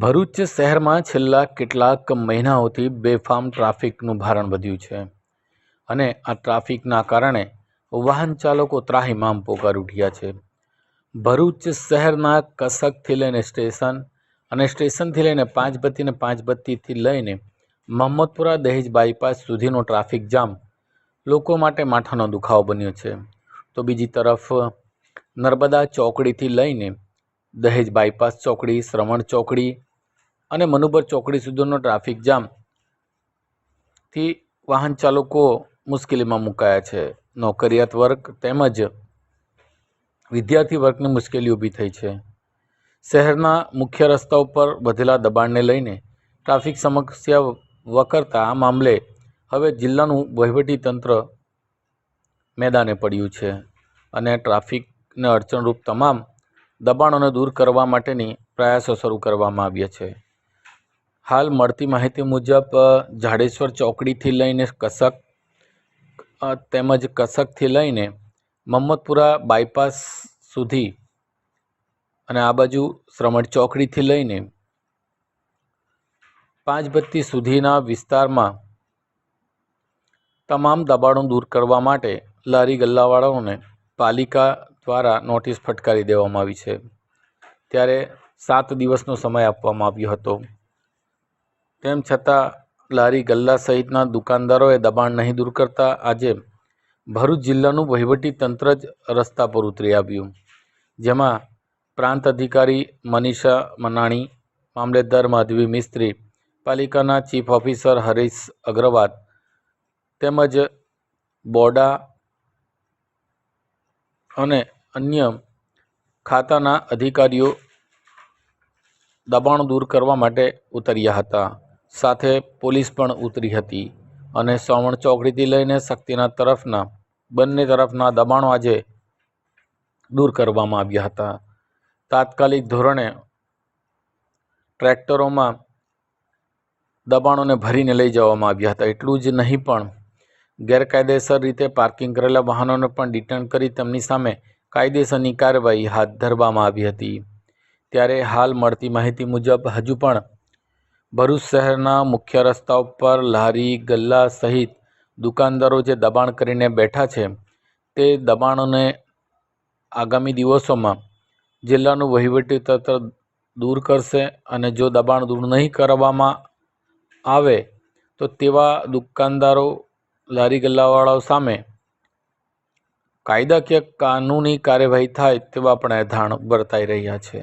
ભરૂચ શહેરમાં છેલ્લા કેટલાક મહિનાઓથી બેફામ ટ્રાફિકનું ભારણ વધ્યું છે અને આ ટ્રાફિકના કારણે વાહન ચાલકો ત્રાહિમામ પોકાર ઉઠ્યા છે. ભરૂચ શહેરના કસકથી લઈને સ્ટેશન અને સ્ટેશનથી લઈને પાંચબત્તી પાંચ પાંચબત્તીથી લઈને મહમ્મદપુરા દહેજ બાયપાસ સુધીનો ટ્રાફિક જામ લોકો માટે માથાનો દુખાવો બન્યો છે. તો બીજી તરફ નર્મદા ચોકડીથી લઈને દહેજ બાયપાસ ચોકડી, શ્રવણ ચોકડી અને મનુબર ચોકડી સુધીનો ટ્રાફિક જામથી વાહન ચાલકો મુશ્કેલીમાં મુકાયા છે. નોકરિયાત વર્ગ તેમજ વિદ્યાર્થી વર્ગને મુશ્કેલી ઊભી થઈ છે. શહેરના મુખ્ય રસ્તા ઉપર વધેલા દબાણને લઈને ટ્રાફિક સમસ્યા વકરતા આ મામલે હવે જિલ્લાનું તંત્ર મેદાને પડ્યું છે અને ટ્રાફિકને અડચણરૂપ તમામ દબાણોને દૂર કરવા માટેની પ્રયાસો શરૂ કરવામાં આવ્યા છે. હાલ મળતી માહિતી મુજબ જાડેશ્વર ચોકડીથી લઈને કસક તેમજ કસકથી લઈને મમ્મદપુરા બાયપાસ સુધી અને આ બાજુ શ્રમણ ચોકડીથી લઈને પાંચબત્તી સુધીના વિસ્તારમાં તમામ દબાણો દૂર કરવા માટે લારી ગલ્લાવાળાઓને પાલિકા દ્વારા નોટિસ ફટકારી દેવામાં આવી છે. ત્યારે સાત દિવસનો સમય આપવામાં આવ્યો હતો. તેમ છતાં લારી ગલ્લા સહિતના દુકાનદારોએ દબાણ નહીં દૂર કરતા આજે ભરૂચ જિલ્લાનું વહીવટી તંત્ર જ રસ્તા પર ઉતરી આવ્યું. જેમાં પ્રાંત અધિકારી મનીષા મનાણી, મામલેદાર માધવી મિસ્ત્રી, પાલિકાના ચીફ ઓફિસર હરીશ અગ્રવાલ તેમજ બોડા અને અન્ય ખાતાના અધિકારીઓ દબાણ દૂર કરવા માટે ઉતર્યા હતા. સાથે પોલીસ પણ ઉતરી હતી અને શ્રવણ ચોકડીથી લઈને શક્તિનાથ તરફના, બંને તરફના દબાણો આજે દૂર કરવામાં આવ્યા હતા. તાત્કાલિક ધોરણે ટ્રેક્ટરોમાં દબાણોને ભરીને લઈ જવામાં આવ્યા હતા. એટલું જ નહીં પણ ગેરકાયદેસર રીતે પાર્કિંગ કરેલા વાહનોને પણ ડિટેન કરી તેમની સામે કાયદેસરની કાર્યવાહી હાથ ધરવામાં આવી હતી. ત્યારે હાલ મળતી માહિતી મુજબ હજુ પણ ભરૂચ શહેરના મુખ્ય રસ્તા ઉપર લારી, ગલ્લા સહિત દુકાનદારો જે દબાણ કરીને બેઠા છે, તે દબાણોને આગામી દિવસોમાં જિલ્લાનું વહીવટી તંત્ર દૂર કરશે અને જો દબાણ દૂર નહીં કરવામાં આવે, તો તેવા દુકાનદારો લારી, ગલ્લાવાળાઓ સામે કાયદાકીય કાનૂની કાર્યવાહી થાય તેવા પણ એધાણ વર્તાઈ રહ્યા છે.